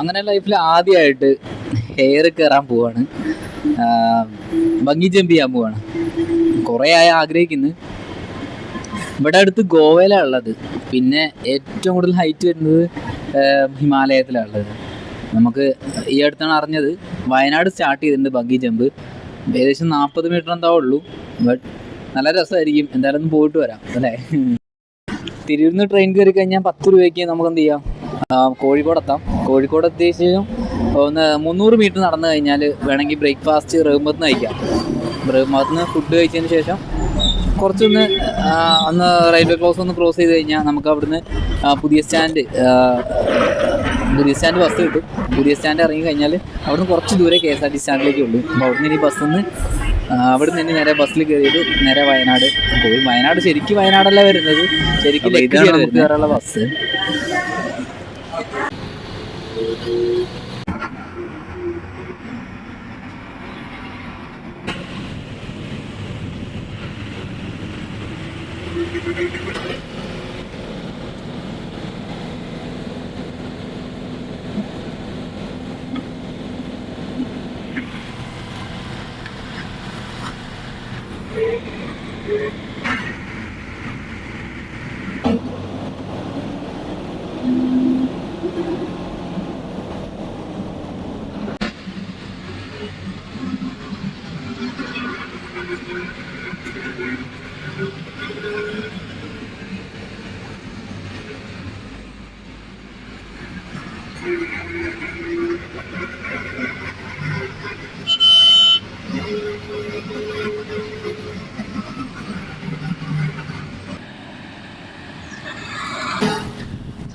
അങ്ങനെ ലൈഫിൽ ആദ്യമായിട്ട് ഹെയർ കയറാൻ പോവാണ്. ഭംഗി ജമ്പ് ചെയ്യാൻ പോവാണ്. കുറേ ആയി ആഗ്രഹിക്കുന്നു. ഇവിടെ അടുത്ത് ഗോവയിലാണ് ഉള്ളത്. പിന്നെ ഏറ്റവും കൂടുതൽ ഹൈറ്റ് വരുന്നത് ഹിമാലയത്തിലാണ് ഉള്ളത്. നമുക്ക് ഈ അടുത്താണ് അറിഞ്ഞത്. വയനാട് സ്റ്റാർട്ട് ചെയ്തിട്ടുണ്ട് ബഗ്ഗി ജമ്പ് ഏകദേശം നാൽപ്പത് മീറ്റർ എന്താ ഉള്ളൂ. ബട്ട് നല്ല രസമായിരിക്കും. എന്തായാലും ഒന്ന് പോയിട്ട് വരാം. അല്ലേ? തിരൂരിന്ന് ട്രെയിൻ കയറി കഴിഞ്ഞാൽ പത്ത് രൂപയ്ക്ക് നമുക്ക് എന്ത് ചെയ്യാം? കോഴിക്കോട് എത്താം. കോഴിക്കോട് എത്തിയശേഷം ഒന്ന് മുന്നൂറ് മീറ്റർ നടന്നു കഴിഞ്ഞാൽ വേണമെങ്കിൽ ബ്രേക്ക്ഫാസ്റ്റ് റഹ്മത്ത് കഴിക്കാം. റഹ്മത്ത് നിന്ന് ഫുഡ് കഴിച്ചതിന് ശേഷം കുറച്ചൊന്ന് അന്ന് റെയിൽവേ ക്രോസ് ഒന്ന് ക്രോസ് ചെയ്ത് കഴിഞ്ഞാൽ നമുക്ക് അവിടുന്ന് പുതിയ സ്റ്റാൻഡ് പുതിയ സ്റ്റാൻഡ് ബസ് കിട്ടും. പുതിയ സ്റ്റാൻഡ് ഇറങ്ങി കഴിഞ്ഞാൽ അവിടുന്ന് കുറച്ച് ദൂരെ കെ എസ് ആർ ടി സ്റ്റാൻഡിലേക്ക് ഉള്ളൂ. അപ്പോൾ അവിടുന്ന് ഇനി ബസ്സിൽ നിന്ന് അവിടെ നിന്ന് നേരെ ബസ്സിൽ കയറിയിട്ട് നേരെ വയനാട്. പോകും വയനാട് ശരിക്കും വയനാടല്ല വരുന്നത്? ശരിക്കും ലക്കിടിയാണ് നമുക്ക് കയറാനുള്ള ബസ്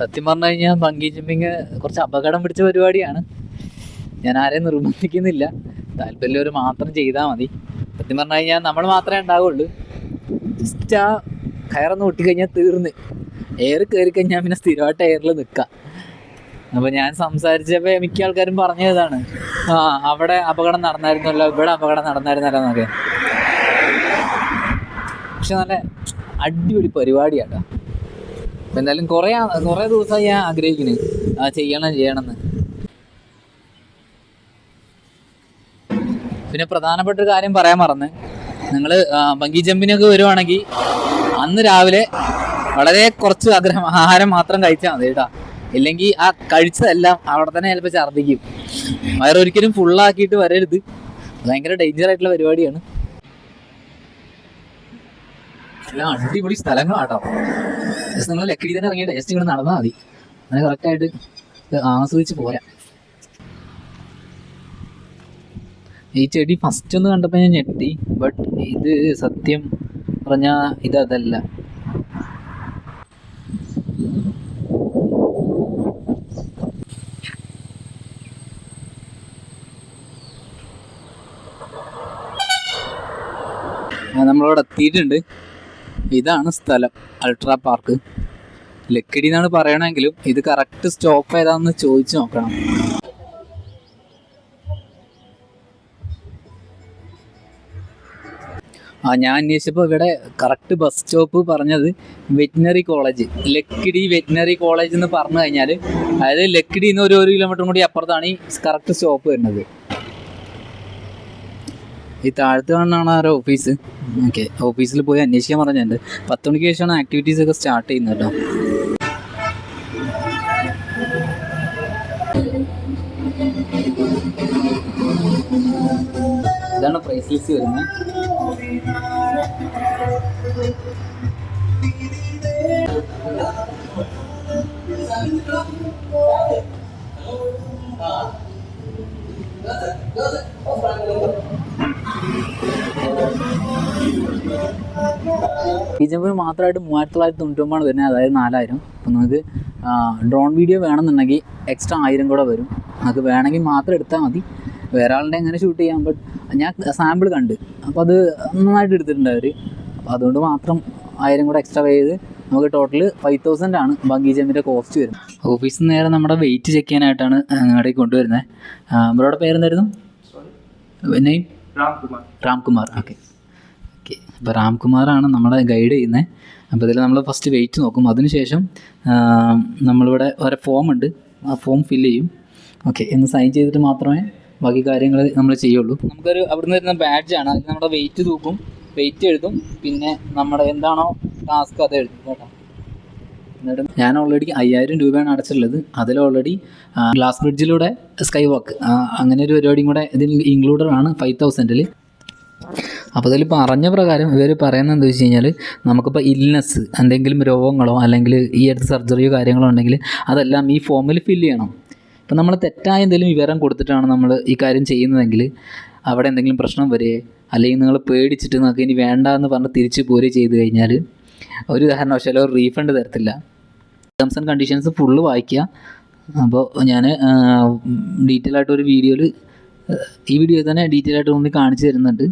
സത്യം പറഞ്ഞു കഴിഞ്ഞാൽ ബങ്കി ജമ്പിങ് കുറച്ച് അപകടം പിടിച്ച പരിപാടിയാണ്. ഞാൻ ആരെയും നിർബന്ധിക്കുന്നില്ല. താല്പര്യമുള്ളവർ മാത്രം ചെയ്താൽ മതി. സത്യം പറഞ്ഞു കഴിഞ്ഞാൽ നമ്മൾ മാത്രമേ ഉണ്ടാവുള്ളൂ. ജസ്റ്റ് ആ കയറൊന്ന് ഒട്ടിക്കഴിഞ്ഞാൽ തീർന്ന്. എയർ കയറി കഴിഞ്ഞാൽ പിന്നെ സ്ഥിരമായിട്ട് എയറിൽ നിൽക്കാം അപ്പോൾ ഞാൻ സംസാരിച്ചപ്പോൾ മിക്ക ആൾക്കാരും പറഞ്ഞതാണ് ആ അവിടെ അപകടം നടന്നായിരുന്നല്ലോ ഇവിടെ അപകടം നടന്നായിരുന്നല്ലോ എന്നൊക്കെ. പക്ഷെ നല്ല അടിപൊളി പരിപാടിയാട്ടോ. എന്തായാലും കുറേ കുറേ ദിവസമായി ഞാൻ ആഗ്രഹിക്കുന്നു ആ ചെയ്യണം ചെയ്യണമെന്ന് പിന്നെ പ്രധാനപ്പെട്ട ഒരു കാര്യം പറയാൻ മറന്ന്. നിങ്ങൾ ബങ്കി ജമ്പിനൊക്കെ വരുവാണെങ്കിൽ അന്ന് രാവിലെ വളരെ കുറച്ച് ആഗ്രഹം ആഹാരം മാത്രം കഴിച്ചാൽ മതി കേട്ടോ. ഇല്ലെങ്കിൽ ആ കഴിച്ചതെല്ലാം അവിടെ തന്നെ ചിലപ്പോൾ ഛർദ്ദിക്കും. വയറൊരിക്കലും ഫുള്ളാക്കിയിട്ട് വരരുത്. ഭയങ്കര ഡേഞ്ചർ ആയിട്ടുള്ള പരിപാടിയാണ്. എല്ലാം അടിപൊളി സ്ഥലങ്ങളാട്ടോ. ജസ്റ്റ് നിങ്ങൾ ലക്കിടി തന്നെ ഇറങ്ങിയ ജസ്റ്റ് ഇങ്ങനെ നടന്നാൽ മതി. അങ്ങനെ കറക്റ്റായിട്ട് ആസ്വദിച്ച് പോരാ. ഈ ചെടി ഫസ്റ്റ് ഒന്ന് കണ്ടപ്പോൾ ഞാൻ ഞെട്ടി ബട്ട് ഇത് സത്യം പറഞ്ഞാൽ ഇത് അതല്ല. നമ്മളോട് നമ്മളിവിടെ എത്തിയിട്ടുണ്ട്. ഇതാണ് സ്ഥലം അൾട്രാ പാർക്ക്. ലക്കിടി എന്നാണ് പറയണമെങ്കിലും ഇത് കറക്റ്റ് സ്റ്റോപ്പ് ഏതാണെന്ന് ചോദിച്ചു നോക്കണം. ആ ഞാൻ അന്വേഷിച്ചപ്പോൾ ഇവിടെ കറക്റ്റ് ബസ് സ്റ്റോപ്പ് പറഞ്ഞത് veterinary college Lakkidi veterinary college എന്ന് പറഞ്ഞു കഴിഞ്ഞാൽ അതായത് ലക്കിടി നിന്ന് ഒരു ഒരു കിലോമീറ്റർ കൂടി അപ്പുറത്താണ് ഈ കറക്റ്റ് സ്റ്റോപ്പ് വരുന്നത്. ഈ താഴത്ത് കാണുന്നതാണ് ആ ഓഫീസ് ഓക്കെ ഓഫീസിൽ പോയി അന്വേഷിക്കാൻ പറഞ്ഞിട്ടുണ്ട് പത്ത് മണിക്ക് ശേഷമാണ് ആക്ടിവിറ്റീസ് ഒക്കെ സ്റ്റാർട്ട് ചെയ്യുന്നത് കേട്ടോ. ഇതാണ് പ്രൈസ് ലിസ്റ്റ് വരുന്നത്. ഈ ജമ്പിന് മാത്രമായിട്ട് മൂവായിരത്തി തൊള്ളായിരത്തി തൊണ്ണൂറ്റൊമ്പതാണ് വരുന്നത്. അതായത് നാലായിരം. അപ്പോൾ നമുക്ക് ഡ്രോൺ വീഡിയോ വേണമെന്നുണ്ടെങ്കിൽ എക്സ്ട്രാ ആയിരം കൂടെ വരും. നമുക്ക് വേണമെങ്കിൽ മാത്രം എടുത്താൽ മതി. വേറെ ആളുടെ എങ്ങനെ ഷൂട്ട് ചെയ്യാം. ബട്ട് ഞാൻ സാമ്പിൾ കണ്ട്. അപ്പോൾ അത് നന്നായിട്ട് എടുത്തിട്ടുണ്ട് അവർ അപ്പോൾ അതുകൊണ്ട് മാത്രം ആയിരം കൂടെ എക്സ്ട്രാ പേ ചെയ്ത് നമുക്ക് ടോട്ടൽ ഫൈവ് തൗസൻഡ് ആണ് ബാക്കി ജമ്മിന്റെ കോസ്റ്റ് വരുന്നത്. ഓഫീസിൽ നിന്ന് നേരെ നമ്മുടെ വെയിറ്റ് ചെക്ക് ചെയ്യാനായിട്ടാണ് നിങ്ങളുടെ കൊണ്ടുവരുന്നത്. ബ്രോയുടെ പേരെന്തായിരുന്നു? നെയ്മ് രാംകുമാർ. രാംകുമാർ. ഓക്കെ അപ്പോൾ രാംകുമാറാണ് നമ്മളെ ഗൈഡ് ചെയ്യുന്നത് അപ്പോൾ ഇതിൽ നമ്മൾ ഫസ്റ്റ് വെയിറ്റ് നോക്കും. അതിനുശേഷം നമ്മളിവിടെ ഒരു ഫോം ഉണ്ട്. ആ ഫോം ഫില്ല് ചെയ്യും. ഓക്കെ എന്ന് സൈൻ ചെയ്തിട്ട് മാത്രമേ ബാക്കി കാര്യങ്ങൾ നമ്മൾ ചെയ്യുള്ളൂ. നമുക്കൊരു അവിടുന്ന് വരുന്ന ബാഡ്ജാണ് അതിൽ നമ്മുടെ വെയിറ്റ് തൂക്കും. വെയിറ്റ് എഴുതും. പിന്നെ നമ്മുടെ എന്താണോ ടാസ്ക് അത് എഴുതും കേട്ടോ. എന്നിട്ട് ഞാൻ ഓൾറെഡി അയ്യായിരം രൂപയാണ് അടച്ചിട്ടുള്ളത്. അതിൽ ഓൾറെഡി ഗ്ലാസ് ബ്രിഡ്ജിലൂടെ സ്കൈ വാക്ക് അങ്ങനെ ഒരു പരിപാടിയും കൂടെ ഇതിൽ ഇൻക്ലൂഡഡ് ആണ് ഫൈവ് തൗസൻഡിൽ അപ്പോൾ അതിൽ പറഞ്ഞ പ്രകാരം ഇവർ പറയുന്നത് എന്താ വെച്ച് കഴിഞ്ഞാൽ നമുക്കിപ്പോൾ ഇൽനെസ് എന്തെങ്കിലും രോഗങ്ങളോ അല്ലെങ്കിൽ ഈ അടുത്ത് സർജറിയോ കാര്യങ്ങളോ ഉണ്ടെങ്കിൽ അതെല്ലാം ഈ ഫോമിൽ ഫില്ല് ചെയ്യണം. ഇപ്പം നമ്മൾ തെറ്റായ എന്തെങ്കിലും വിവരം കൊടുത്തിട്ടാണ് നമ്മൾ ഈ കാര്യം ചെയ്യുന്നതെങ്കിൽ അവിടെ എന്തെങ്കിലും പ്രശ്നം വരികയെ അല്ലെങ്കിൽ നിങ്ങൾ പേടിച്ചിട്ട് നിങ്ങൾക്ക് ഇനി വേണ്ട എന്ന് പറഞ്ഞ് തിരിച്ച് പോരുകയോ ചെയ്ത് കഴിഞ്ഞാൽ ഒരു കാരണവശാലും ഒരു റീഫണ്ട് തരത്തില്ല. ടേംസ് ആൻഡ് കണ്ടീഷൻസ് ഫുള്ള് വായിക്കുക. അപ്പോൾ ഞാൻ ഡീറ്റെയിൽ ആയിട്ട് ഒരു വീഡിയോയിൽ ഈ വീഡിയോ തന്നെ ഡീറ്റെയിൽ ആയിട്ട് ഒന്ന് കാണിച്ചു തരുന്നുണ്ട്.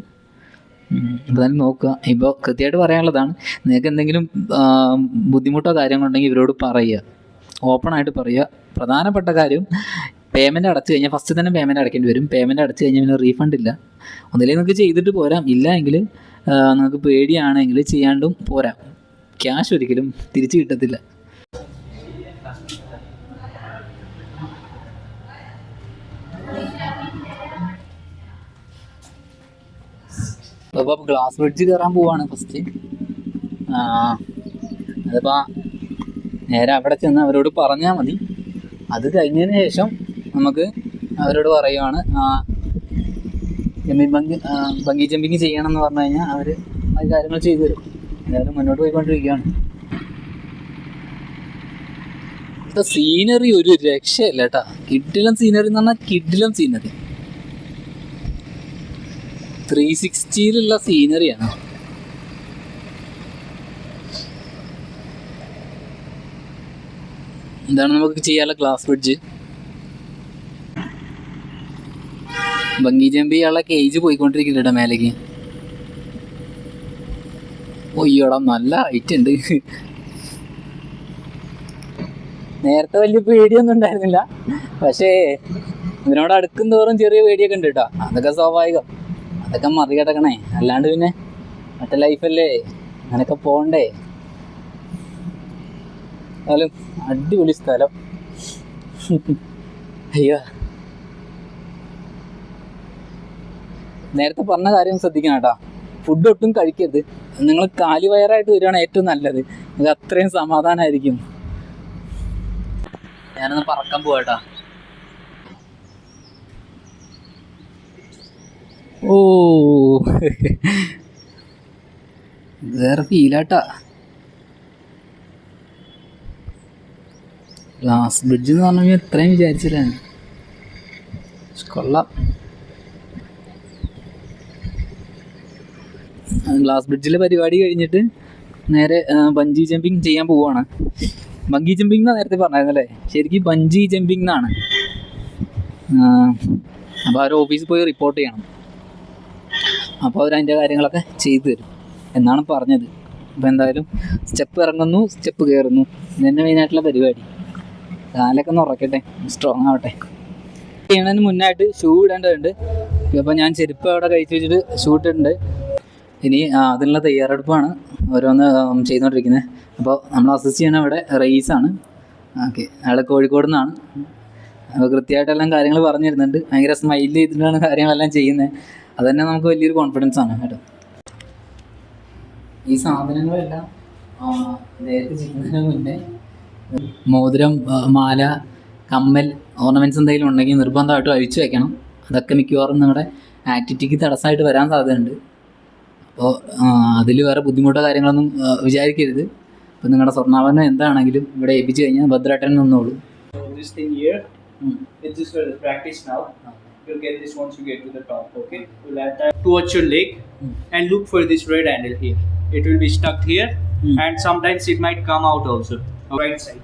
തന്നെ നോക്കുക. ഇപ്പോൾ കൃത്യമായിട്ട് പറയാനുള്ളതാണ് നിങ്ങൾക്ക് എന്തെങ്കിലും ബുദ്ധിമുട്ടോ കാര്യങ്ങളുണ്ടെങ്കിൽ ഇവരോട് പറയുക. ഓപ്പണായിട്ട് പറയുക. പ്രധാനപ്പെട്ട കാര്യം പേയ്മെന്റ് അടച്ചു കഴിഞ്ഞാൽ ഫസ്റ്റ് തന്നെ പേയ്മെന്റ് അടയ്ക്കേണ്ടി വരും. പേയ്മെന്റ് അടച്ചു കഴിഞ്ഞാൽ പിന്നെ റീഫണ്ട് ഇല്ല. ഒന്നില്ലെങ്കിൽ നിങ്ങൾക്ക് ചെയ്തിട്ട് പോരാം. ഇല്ല എങ്കിൽ നിങ്ങൾക്ക് പേടിയാണെങ്കിൽ ചെയ്യാണ്ടും പോരാം. ക്യാഷ് ഒരിക്കലും തിരിച്ചു കിട്ടത്തില്ല. അപ്പോൾ ഗ്ലാസ് ബ്രിഡ്ജ് കയറാൻ പോവാണ് ഫസ്റ്റ് അതിപ്പോൾ നേരെ അവിടെ ചെന്ന് അവരോട് പറഞ്ഞാൽ മതി. അത് കഴിഞ്ഞതിന് ശേഷം നമുക്ക് അവരോട് പറയുവാണ് ജമ്പിങ് ബങ്കി ബങ്കി ജമ്പിങ് ചെയ്യണം എന്ന് പറഞ്ഞു കഴിഞ്ഞാൽ അവർ അത് കാര്യങ്ങൾ ചെയ്തു തരും. എന്തായാലും മുന്നോട്ട് പോയിക്കൊണ്ടിരിക്കുകയാണ്. സീനറി ഒരു രക്ഷയല്ല കേട്ടാ. കിഡിലും സീനറി എന്ന് പറഞ്ഞാൽ കിഡിലും സീനറി ത്രീ സിക്സ്റ്റിയിലുള്ള സീനറിയാണ് എന്താണ് നമുക്ക് ചെയ്യാനുള്ള ഗ്ലാസ് ബ്രിഡ്ജ് ബങ്കി ജമ്പി ഇയാളെ കേജ് പോയിക്കൊണ്ടിരിക്കുന്നുണ്ട് മേലേക്ക്. ഒയ്യോടാ നല്ല ഹൈറ്റ് ഉണ്ട്. നേരത്തെ വലിയ പേടിയൊന്നും ഉണ്ടായിരുന്നില്ല. പക്ഷേ ഇതിനോട് അടുക്കും തോറും ചെറിയ പേടിയൊക്കെ ഉണ്ട് കേട്ടോ. അതൊക്കെ സ്വാഭാവികം. അതൊക്കെ മറികടക്കണേ അല്ലാണ്ട് പിന്നെ മറ്റേ ലൈഫല്ലേ അങ്ങനൊക്കെ പോകണ്ടേ. എന്നാലും അടിപൊളി സ്ഥലം. അയ്യോ. നേരത്തെ പറഞ്ഞ കാര്യം ശ്രദ്ധിക്കണം കേട്ടോ. ഫുഡ് ഒട്ടും കഴിക്കരുത്. നിങ്ങൾ കാലി വയറായിട്ട് വരികയാണ് ഏറ്റവും നല്ലത്. അത് അത്രയും സമാധാനമായിരിക്കും. ഞാനൊന്ന് പറക്കാൻ പോവാട്ടാ ഓ. വേറെ ഫീലാട്ടാ. ഗ്ലാസ് ബ്രിഡ്ജ് എന്ന് പറഞ്ഞു ഇത്രയും വിചാരിച്ചില്ല കൊള്ളാം. ഗ്ലാസ് ബ്രിഡ്ജിലെ പരിപാടി കഴിഞ്ഞിട്ട് നേരെ ബഞ്ചി ജമ്പിങ് ചെയ്യാൻ പോവാണ്. ബഞ്ചി ജമ്പിങ് എന്നാണ് നേരത്തെ പറഞ്ഞായിരുന്നല്ലേ? ശരിക്കും ബഞ്ചി ജമ്പിങ് എന്നാണ് അപ്പോൾ അവർ ഓഫീസിൽ പോയി റിപ്പോർട്ട് ചെയ്യണം. അപ്പോൾ അവർ അതിന്റെ കാര്യങ്ങളൊക്കെ ചെയ്തു തരും. എന്നാണ് പറഞ്ഞത്. അപ്പോൾ എന്തായാലും സ്റ്റെപ്പ് ഇറങ്ങുന്നു സ്റ്റെപ്പ് കയറുന്നു. ഇത് തന്നെ മെയിനായിട്ടുള്ള പരിപാടി. കാലൊക്കെ ഒന്ന് ഉറക്കട്ടെ സ്ട്രോങ് ആവട്ടെ. ചെയ്യണതിന് മുന്നായിട്ട് ഷൂ ഇടേണ്ടതുണ്ട്. അപ്പോൾ ഞാൻ ചെരുപ്പ് അവിടെ കഴിച്ച് വെച്ചിട്ട് ഷൂ ഇട്ടിട്ടുണ്ട്. ഇനി അതിനുള്ള തയ്യാറെടുപ്പാണ് ഓരോന്ന് ചെയ്തുകൊണ്ടിരിക്കുന്നത്. അപ്പോൾ നമ്മൾ അസിസ്റ്റ് ചെയ്യണ അവിടെ റേസാണ് ഓക്കെ അയാൾ കോഴിക്കോട് നിന്നാണ്. അപ്പോൾ കൃത്യമായിട്ടെല്ലാം കാര്യങ്ങൾ പറഞ്ഞു തരുന്നുണ്ട് ഭയങ്കര സ്മൈൽ ചെയ്തിട്ടാണ് കാര്യങ്ങളെല്ലാം ചെയ്യുന്നത്. അത് തന്നെ നമുക്ക് വലിയൊരു കോൺഫിഡൻസ് ആണ് കേട്ടോ. ഈ സാധനങ്ങളെല്ലാം ആ, നേരത്തെ ചെയ്യുന്നതിന് മുന്നേ മോതിരം മാല കമ്മൽ ഓർണമെന്റ്സ് എന്തെങ്കിലും ഉണ്ടെങ്കിൽ നിർബന്ധമായിട്ടും അഴിച്ചു വെക്കണം. അതൊക്കെ മിക്കവാറും നിങ്ങളുടെ ആക്ടിവിറ്റിക്ക് തടസ്സമായിട്ട് വരാൻ സാധ്യതയുണ്ട്. അപ്പോൾ അതിൽ വേറെ ബുദ്ധിമുട്ടോ കാര്യങ്ങളൊന്നും വിചാരിക്കരുത്. അപ്പോൾ നിങ്ങളുടെ സ്വർണാഭരണം എന്താണെങ്കിലും ഇവിടെ ഏൽപ്പിച്ചു കഴിഞ്ഞാൽ ഭദ്രാട്ടൻ നിന്നോളൂ. You'll get this once you get to the top, okay? You'll add that towards your leg Mm. and look for this red handle here. It will be stuck here Mm. and sometimes it might come out also. Right side.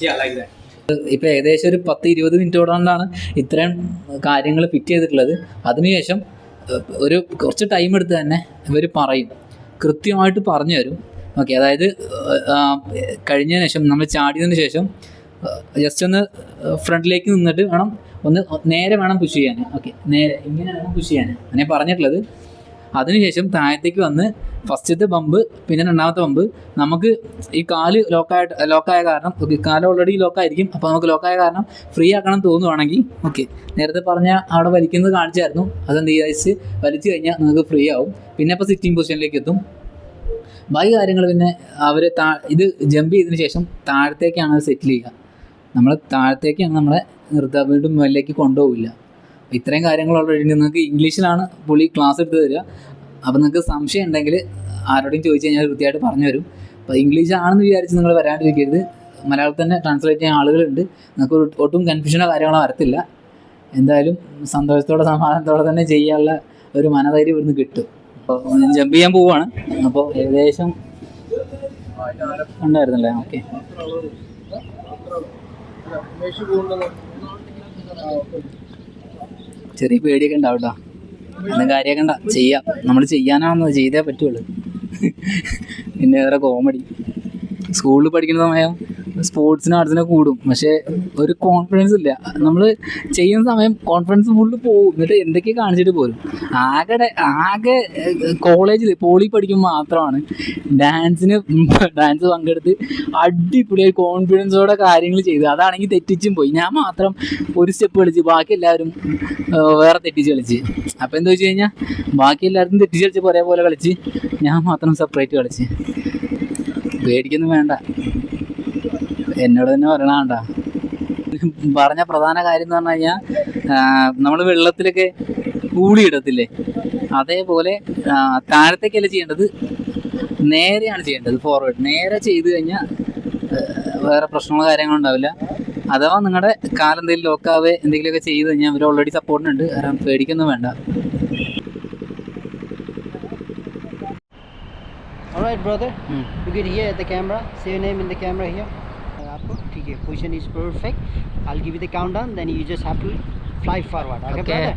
Yeah, like that. ഇപ്പൊ ഏകദേശം ഒരു പത്ത് ഇരുപത് minute കൊണ്ടാണ് ഇത്രയും കാര്യങ്ങൾ fit ചെയ്തിട്ടുള്ളത് അതിനുശേഷം ഒരു കുറച്ച് ടൈം എടുത്ത് തന്നെ ഇവർ പറയും കൃത്യമായിട്ട് പറഞ്ഞു തരും ഓക്കെ അതായത് കഴിഞ്ഞതിന് ശേഷം നമ്മൾ ചാടിയതിന് ശേഷം ജസ്റ്റ് ഒന്ന് ഫ്രണ്ടിലേക്ക് നിന്നിട്ട് വേണം ഒന്ന് നേരെ വേണം പുഷ് ചെയ്യാൻ. ഓക്കെ നേരെ. ഇങ്ങനെ വേണം പുഷ് ചെയ്യാൻ. അങ്ങനെ പറഞ്ഞിട്ടുള്ളത്. അതിനുശേഷം താഴത്തേക്ക് വന്ന് ഫസ്റ്റത്തെ പമ്പ് പിന്നെ രണ്ടാമത്തെ പമ്പ് നമുക്ക് ഈ കാൽ ലോക്കായിട്ട് ലോക്കായ കാരണം ഓക്കെ കാൽ ഓൾറെഡി ലോക്കായിരിക്കും അപ്പോൾ നമുക്ക് ലോക്കായ കാരണം ഫ്രീ ആക്കണം തോന്നുവാണെങ്കിൽ ഓക്കെ നേരത്തെ പറഞ്ഞ അവിടെ വലിക്കുന്നത് കാണിച്ചായിരുന്നു. അതെന്ത് ചെയ്യാച്ച് വലിച്ചു കഴിഞ്ഞാൽ നിങ്ങൾക്ക് ഫ്രീ ആവും. പിന്നെ അപ്പോൾ സിറ്റിംഗ് പൊസിഷനിലേക്ക് എത്തും. ബാക്കി കാര്യങ്ങൾ പിന്നെ അവർ താ ഇത് ജമ്പ് ചെയ്തതിന് ശേഷം താഴത്തേക്കാണ് സെറ്റിൽ ചെയ്യുക. നമ്മൾ താഴത്തേക്കാണ് നമ്മളെ നിർത്തുക വീണ്ടും മുകളിലേക്ക് കൊണ്ടുപോകില്ല ഇത്രയും കാര്യങ്ങൾ ഓൾറെഡി നിങ്ങൾക്ക് ഇംഗ്ലീഷിലാണ് പുള്ളി ക്ലാസ് എടുത്ത് തരിക. അപ്പോൾ നിങ്ങൾക്ക് സംശയം ഉണ്ടെങ്കിൽ ആരോടും ചോദിച്ചു കഴിഞ്ഞാൽ കൃത്യമായിട്ട് പറഞ്ഞു തരും. അപ്പോൾ ഇംഗ്ലീഷ് ആണെന്ന് വിചാരിച്ച് നിങ്ങൾ വരാണ്ടിരിക്കരുത്. മലയാളത്തിൽ തന്നെ ട്രാൻസ്ലേറ്റ് ചെയ്യാൻ ആളുകളുണ്ട്. നിങ്ങൾക്ക് ഒട്ടും കൺഫ്യൂഷനോ കാര്യങ്ങളോ വരത്തില്ല. എന്തായാലും സന്തോഷത്തോടെ സമാധാനത്തോടെ തന്നെ ചെയ്യാനുള്ള ഒരു മനധൈര്യം ഇവിടുന്ന് കിട്ടും. അപ്പോൾ ജമ്പ് ചെയ്യാൻ പോവുകയാണ്. അപ്പോൾ ഏകദേശം ഉണ്ടായിരുന്നല്ലേ? ഓക്കെ ചെറിയ പേടിയൊക്കെ ഉണ്ടാവും കേട്ടോ ഒന്നും കാര്യമൊക്കെ ഉണ്ടാ ചെയ്യാം. നമ്മൾ ചെയ്യാനാണെന്ന് ചെയ്തേ പറ്റുള്ളൂ. പിന്നെ വേറെ കോമഡി സ്കൂളിൽ പഠിക്കുന്ന സമയം സ്പോർട്സിനും ആർട്സിനെ കൂടും. പക്ഷേ ഒരു കോൺഫിഡൻസ് ഇല്ല. നമ്മൾ ചെയ്യുന്ന സമയം കോൺഫിഡൻസ് ഫുള്ള് പോകും എന്നിട്ട് എന്തൊക്കെയാ കാണിച്ചിട്ട് പോരും. ആകെ ആകെ കോളേജിൽ പോളി പഠിക്കുമ്പോൾ മാത്രമാണ് ഡാൻസിന് ഡാൻസ് പങ്കെടുത്ത് അടിപൊളിയായി കോൺഫിഡൻസോടെ കാര്യങ്ങൾ ചെയ്ത്. അതാണെങ്കിൽ തെറ്റിച്ചും പോയി. ഞാൻ മാത്രം ഒരു സ്റ്റെപ്പ് കളിച്ച് ബാക്കി എല്ലാവരും വേറെ തെറ്റിച്ച് കളിച്ച്. അപ്പോൾ എന്താ വെച്ച് കഴിഞ്ഞാൽ ബാക്കി എല്ലാവർക്കും തെറ്റിച്ച് കളിച്ച് ഒരേപോലെ കളിച്ച് ഞാൻ മാത്രം സെപ്പറേറ്റ് കളിച്ച്. പേടിക്കൊന്നും വേണ്ട. എന്നോട് തന്നെ പറയണാണ്ടാ പറഞ്ഞ പ്രധാന കാര്യം എന്ന് പറഞ്ഞു കഴിഞ്ഞാൽ നമ്മൾ വെള്ളത്തിലൊക്കെ ഊളിയിടത്തില്ലേ അതേപോലെ താഴത്തേക്കല്ല ചെയ്യേണ്ടത് നേരെയാണ് ചെയ്യേണ്ടത് ഫോർവേഡ് നേരെ ചെയ്ത് കഴിഞ്ഞാൽ വേറെ പ്രശ്നങ്ങളോ കാര്യങ്ങളോ ഉണ്ടാവില്ല അഥവാ നിങ്ങളുടെ കാലെന്തെങ്കിലും ലോക്കാവേ എന്തെങ്കിലുമൊക്കെ ചെയ്ത് കഴിഞ്ഞാൽ അവർ ഓൾറെഡി സപ്പോർട്ടിനുണ്ട് കാരണം പേടിക്കൊന്നും വേണ്ട All right, brother. Mm. You can hear at the camera. Say your name in the camera here. your position is perfect i'll give you the countdown then you just have to fly forward okay, okay.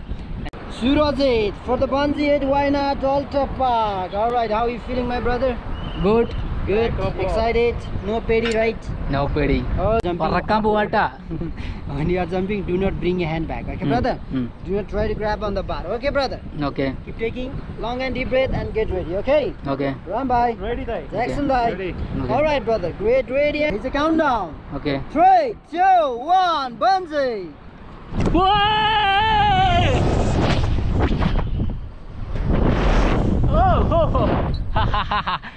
Surajit for the Banjit Wayanad Ultra Park. Alright, how are you feeling my brother? Good. Good. Excited? No pity, right? No pity. Oh, jumping. Parakam buata. when you are jumping, do not bring your hand back. Okay, hmm, brother? Mm. Do not try to grab on the bar. Okay, brother? Okay. Keep taking long and deep breath and get ready. Okay? Okay. Run by. Ready, die. Jackson, dai. die. Ready. Okay. All right, brother. Great, ready. It's a countdown. Okay. Three, two, one, bungee. Whoa! Oh! Ha ha ha ha!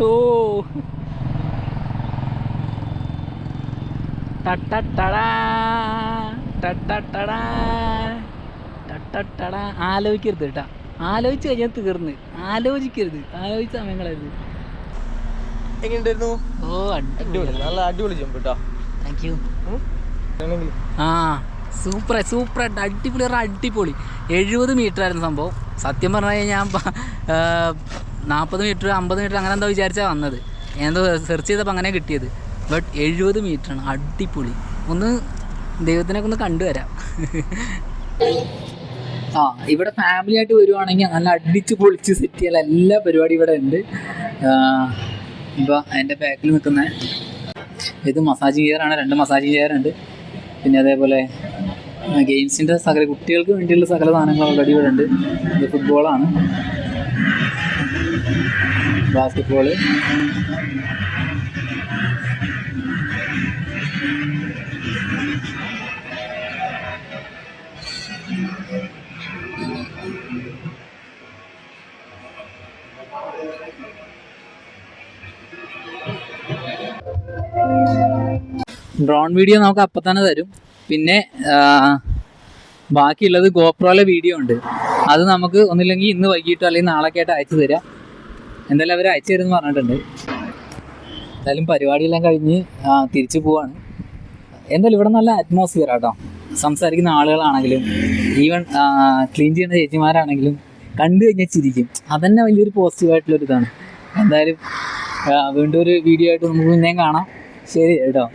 ഓ ടട്ടട്ടടാ, ടട്ടട്ടടാ, ടട്ടട്ടടാ. ആലോചിക്കരുത് കേട്ടാ ആലോചിച്ച് കഴിഞ്ഞാൽ തീർന്ന്. ആലോചിക്കരുത്. ആലോചിച്ച സമയങ്ങളായിരുന്നു എങ്ങനെയുണ്ടായിരുന്നു? ഓ അടിപൊളി അടിപൊളി. നല്ല അടിപൊളി ജമ്പ് കേട്ടോ താങ്ക് യു ആണെങ്കിൽ ആ സൂപ്പർ സൂപ്പർ. അടിപൊളി അടിപൊളി. എഴുപത് മീറ്റർ ആയിരുന്നു സംഭവം. സത്യം പറഞ്ഞു കഴിഞ്ഞാൽ ഞാൻ നാൽപ്പത് മീറ്റർ അമ്പത് മീറ്റർ അങ്ങനെ എന്താ വിചാരിച്ചാൽ വന്നത്. എന്തോ സെർച്ച് ചെയ്തപ്പോൾ അങ്ങനെ കിട്ടിയത്. ബട്ട് എഴുപത് ആണ് അടിപൊളി. ഒന്ന് ദൈവത്തിനൊക്കെ ഒന്ന് കണ്ടുവരാം. ആ ഇവിടെ ഫാമിലി ആയിട്ട് വരുവാണെങ്കിൽ നല്ല അടിച്ച് പൊളിച്ച് സെറ്റ് ചെയ്യാൻ എല്ലാ പരിപാടി ഇവിടെ ഉണ്ട്. ഇപ്പോൾ എന്റെ ബാക്കിൽ നിൽക്കുന്ന ഇത് മസാജിങ് ആണ് രണ്ട് മസാജിങ് ഉണ്ട് പിന്നെ അതേപോലെ ഗെയിംസിന്റെ സകല കുട്ടികൾക്ക് വേണ്ടിയുള്ള സകല സാധനങ്ങൾ ഓൾറെഡി ഇവിടെ ഉണ്ട്. ഇത് ഫുട്ബോളാണ് ബാസ്കറ്റ്ബോൾ ഡ്രോൺ വീഡിയോ നമുക്ക് അപ്പം തന്നെ തരും. പിന്നെ ബാക്കിയുള്ളത് ഗോപ്രോയിലെ വീഡിയോ ഉണ്ട്. അത് നമുക്ക് ഒന്നില്ലെങ്കിൽ ഇന്ന് വൈകിട്ടോ അല്ലെങ്കിൽ നാളെ ആയിട്ട് അയച്ചു തരാം. എന്തായാലും അവർ അയച്ചു തരുമെന്ന് പറഞ്ഞിട്ടുണ്ട്. എന്തായാലും പരിപാടിയെല്ലാം കഴിഞ്ഞ് തിരിച്ചു പോവാണ്. എന്തായാലും ഇവിടെ നല്ല അറ്റ്മോസ്ഫിയർ ആട്ടോ. സംസാരിക്കുന്ന ആളുകളാണെങ്കിലും ഈവൻ ക്ലീൻ ചെയ്യുന്ന ചേച്ചിമാരാണെങ്കിലും കണ്ടു കഴിഞ്ഞാൽ ചിരിക്കും. അതന്നെ വലിയൊരു പോസിറ്റീവായിട്ടുള്ളൊരു ഇതാണ്. എന്തായാലും വീണ്ടും ഒരു വീഡിയോ ആയിട്ട് നമുക്ക് പിന്നെയും കാണാം. ശരി കേട്ടോ.